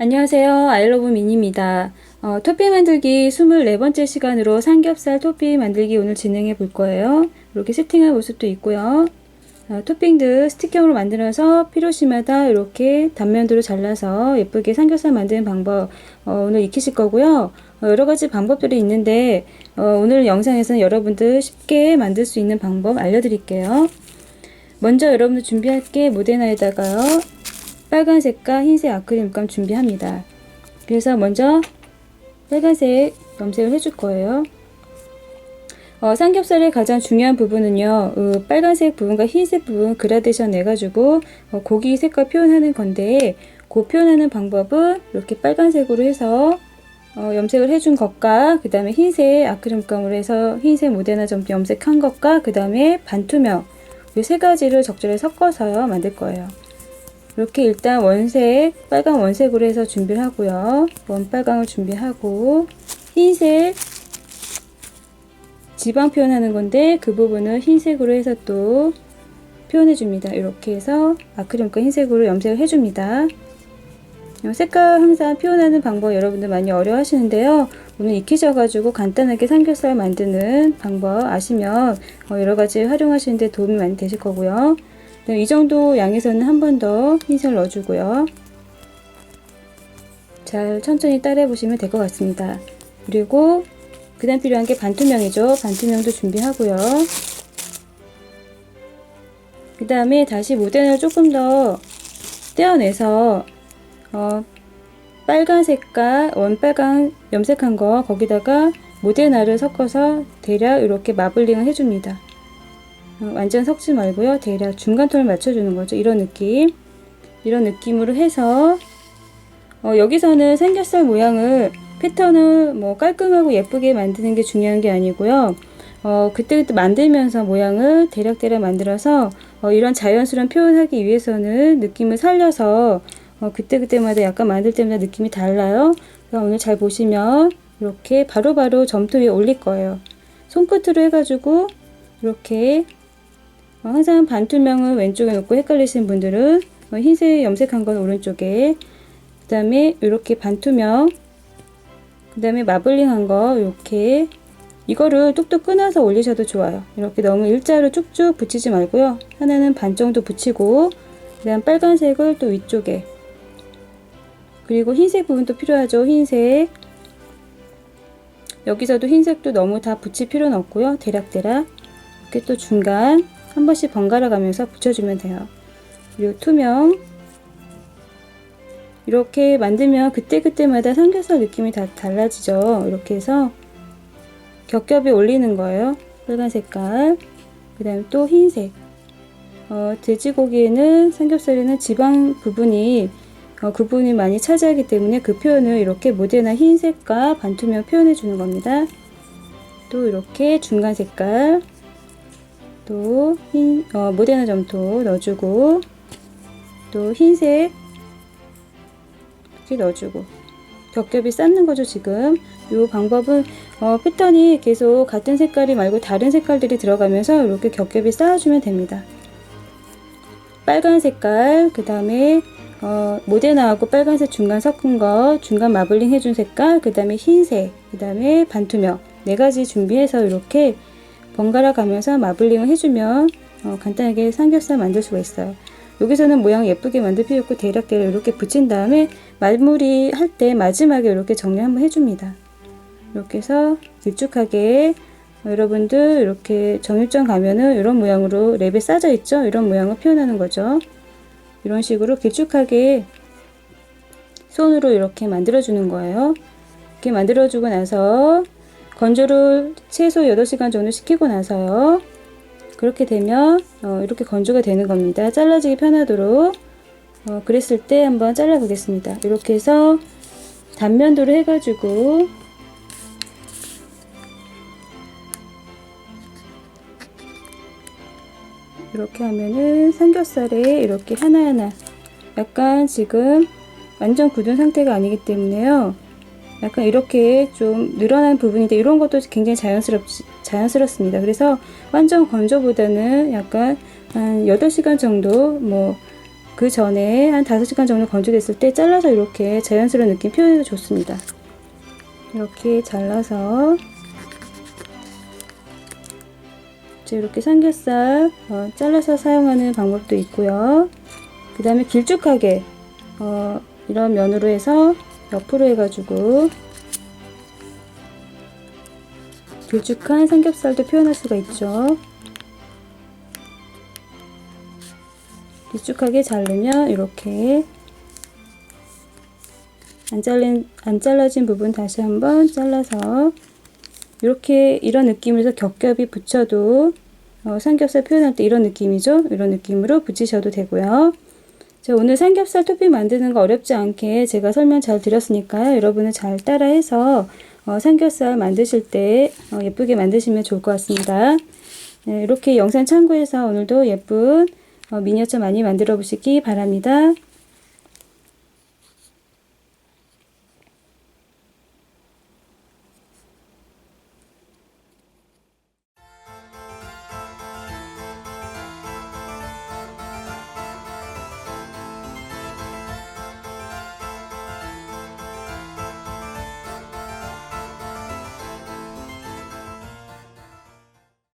안녕하세요. 아이러브 미니입니다. 어, 토핑 만들기 24번째 시간으로 삼겹살 토핑 만들기 오늘 진행해 볼 거예요. 이렇게 세팅한 모습도 있고요. 어, 토핑들 스틱형으로 만들어서 필요시마다 이렇게 단면도로 잘라서 예쁘게 삼겹살 만드는 방법 어, 오늘 익히실 거고요. 어, 여러 가지 방법들이 있는데 어, 오늘 영상에서는 여러분들 쉽게 만들 수 있는 방법 알려드릴게요. 먼저 여러분들 준비할 게 모데나에다가요. 빨간색과 흰색 아크릴 물감 준비합니다. 그래서 먼저 빨간색 염색을 해줄 거예요. 어, 삼겹살의 가장 중요한 부분은요, 어, 빨간색 부분과 흰색 부분 그라데이션 내가지고 어, 고기 색깔 표현하는 건데, 그 표현하는 방법은 이렇게 빨간색으로 해서 어, 염색을 해준 것과 그 다음에 흰색 아크릴 물감으로 해서 흰색 모데나 점프 염색한 것과 그 다음에 반투명 이 세 가지를 적절히 섞어서 만들 거예요. 이렇게 일단 원색, 빨간 원색으로 해서 준비를 하고요. 원빨강을 준비하고 흰색 지방 표현하는 건데 그 부분을 흰색으로 해서 또 표현해 줍니다. 이렇게 해서 아크릴과 흰색으로 염색을 해줍니다. 색깔 항상 표현하는 방법 여러분들 많이 어려워 하시는데요. 오늘 익히셔가지고 간단하게 삼겹살 만드는 방법 아시면 어, 여러 가지 활용하시는데 도움이 많이 되실 거고요. 네, 이 정도 양에서는 한 번 더 흰색을 넣어주고요. 잘 천천히 따라해 보시면 될 것 같습니다. 그리고 그 다음 필요한 게 반투명이죠. 반투명도 준비하고요. 그 다음에 다시 모델을 조금 더 떼어내서 어, 빨간색과 원빨강 염색한 거 거기다가 모데나를 섞어서 대략 이렇게 마블링을 해줍니다. 어, 완전 섞지 말고요. 대략 중간 톤을 맞춰주는 거죠. 이런 느낌. 이런 느낌으로 해서 어, 여기서는 삼겹살 모양을 패턴을 뭐 깔끔하고 예쁘게 만드는 게 중요한 게 아니고요. 어, 그때그때 만들면서 모양을 대략대략 만들어서 어, 이런 자연스러운 표현하기 위해서는 느낌을 살려서 어, 그때그때마다 약간 만들 때마다 느낌이 달라요. 오늘 잘 보시면 이렇게 바로바로 점토 위에 올릴 거예요. 손끝으로 해가지고 이렇게 어, 항상 반투명은 왼쪽에 놓고 헷갈리시는 분들은 어, 흰색 염색한 건 오른쪽에 그 다음에 이렇게 반투명 그 다음에 마블링한 거 이렇게. 이거를 뚝뚝 끊어서 올리셔도 좋아요. 이렇게 너무 일자로 쭉쭉 붙이지 말고요. 하나는 반 정도 붙이고 그 다음 빨간색을 또 위쪽에. 그리고 흰색 부분도 필요하죠 흰색. 여기서도 흰색도 너무 다 붙일 필요는 없고요. 대략대략. 이렇게 또 중간 한 번씩 번갈아 가면서 붙여주면 돼요. 그리고 투명 이렇게 만들면 그때그때마다 삼겹살 느낌이 다 달라지죠. 이렇게 해서 겹겹이 올리는 거예요. 빨간 색깔 그 다음에 또 흰색 어, 돼지고기에는 삼겹살에는 지방 부분이 어, 그 부분이 많이 차지하기 때문에 그 표현을 이렇게 모데나 흰색과 반투명 표현해 주는 겁니다. 또 이렇게 중간 색깔 또 흰, 어, 모데나 점토 넣어주고 또 흰색 이렇게 넣어주고 겹겹이 쌓는 거죠 지금. 이 방법은 어, 패턴이 계속 같은 색깔이 말고 다른 색깔들이 들어가면서 이렇게 겹겹이 쌓아주면 됩니다. 빨간 색깔 그 다음에 어, 모데나하고 빨간색 중간 섞은 거 중간 마블링 해준 색깔 그 다음에 흰색 그 다음에 반투명. 네 가지 준비해서 이렇게 번갈아 가면서 마블링을 해주면 어, 간단하게 삼겹살 만들 수가 있어요. 여기서는 모양 예쁘게 만들 필요 없고 대략대략 이렇게 붙인 다음에 마무리 할 때 마지막에 이렇게 정리 한번 해줍니다. 이렇게 해서 길쭉하게 어, 여러분들 이렇게 정육점 가면은 이런 모양으로 랩에 싸져 있죠? 이런 모양을 표현하는 거죠. 이런 식으로 길쭉하게 손으로 이렇게 만들어 주는 거예요. 이렇게 만들어 주고 나서 건조를 최소 8시간 정도 시키고 나서요. 그렇게 되면 어, 이렇게 건조가 되는 겁니다. 잘라지기 편하도록 어, 그랬을 때 한번 잘라 보겠습니다. 이렇게 해서 단면도로 해가지고 이렇게 하면은 삼겹살에 이렇게 하나하나 약간 지금 완전 굳은 상태가 아니기 때문에요. 약간 이렇게 좀 늘어난 부분인데 이런 것도 굉장히 자연스럽, 자연스럽습니다. 그래서 완전 건조보다는 약간 한 8시간 정도 뭐 그 전에 한 5시간 정도 건조됐을 때 잘라서 이렇게 자연스러운 느낌 표현해도 좋습니다. 이렇게 잘라서 이렇게 삼겹살 어, 잘라서 사용하는 방법도 있고요. 그 다음에 길쭉하게 어, 이런 면으로 해서 옆으로 해가지고 길쭉한 삼겹살도 표현할 수가 있죠. 길쭉하게 자르면 이렇게 안 잘린 안 잘라진 부분 다시 한번 잘라서 이렇게 이런 느낌으로 해서 겹겹이 붙여도 어, 삼겹살 표현할 때 이런 느낌이죠. 이런 느낌으로 붙이셔도 되고요. 자, 오늘 삼겹살 토핑 만드는 거 어렵지 않게 제가 설명 잘 드렸으니까요. 여러분은 잘 따라해서 어, 삼겹살 만드실 때 어, 예쁘게 만드시면 좋을 것 같습니다. 네, 이렇게 영상 참고해서 오늘도 예쁜 어, 미니어처 많이 만들어 보시기 바랍니다.